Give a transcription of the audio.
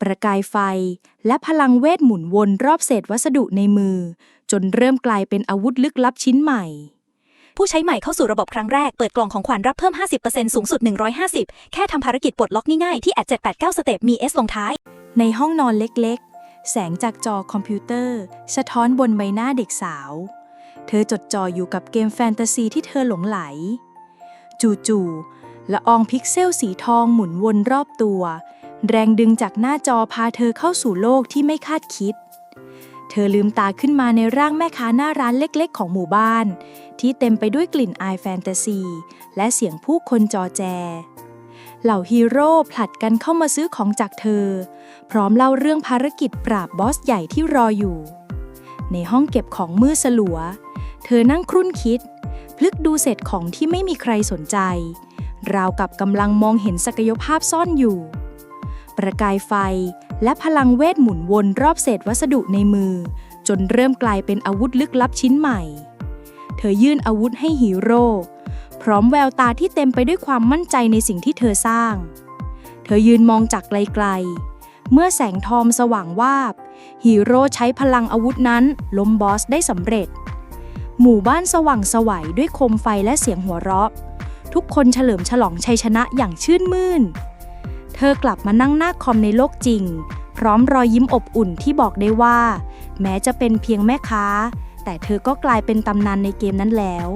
ประกายไฟ และพลังเวทหมุนวนรอบเศษวัสดุในมือ จนเริ่มกลายเป็นอาวุธลึกลับชิ้นใหม่ ผู้ใช้ใหม่เข้าสู่ระบบครั้งแรก เปิดกล่องของขวัญรับเพิ่ม 50%สูงสุด 150 แค่ทำภารกิจปลดล็อกง่ายๆที่แอด789 สเต็ปมี S ลงท้าย ในห้องนอนเล็กๆ แสงจากจอคอมพิวเตอร์ สะท้อนบนใบหน้าเด็กสาว เธอจดจ่ออยู่กับเกมแฟนตาซีที่เธอหลงไหล จู่ๆละอองพิกเซลสีทองหมุนวนรอบตัว แรงดึงจากหน้าจอพาเธอเข้าสู่โลกที่ไม่คาดคิด เธอลืมตาขึ้นมาในร่างแม่ค้าหน้าร้านเล็กๆ ของหมู่บ้าน ที่เต็มไปด้วยกลิ่นอายแฟนตาซี และเสียงผู้คนจอแจ เหล่าฮีโร่ผลัดกันเข้ามาซื้อของจากเธอ พร้อมเล่าเรื่องภารกิจปราบบอสใหญ่ที่รออยู่ ในห้องเก็บของมืดสลัว เธอนั่งครุ่นคิด พลึกดูเศษของที่ไม่มีใครสนใจ ราวกับกำลังมองเห็นศักยภาพซ่อนอยู่ ประกายไฟ และพลังเวทหมุนวนรอบเศษวัสดุในมือ จนเริ่มกลายเป็นอาวุธลึกลับชิ้นใหม่ เธอยื่นอาวุธให้ฮีโร่ พร้อมแววตาที่เต็มไปด้วยความมั่นใจในสิ่งที่เธอสร้าง เธอยืนมองจากไกลๆ เมื่อแสงทองสว่างวาบ ฮีโร่ใช้พลังอาวุธนั้นล้มบอสได้สำเร็จ หมู่บ้านสว่างสวัยด้วยโคมไฟและเสียงหัวเราะ ทุกคนเฉลิมฉลองชัยชนะอย่างชื่นมื่น ธอกลับมานั่งหน้าคอมในโลกจริง พร้อมรอยยิ้มอบอุ่นที่บอกได้ว่า แม้จะเป็นเพียงแม่ค้า แต่เธอก็กลายเป็นตำนานในเกมนั้นแล้ว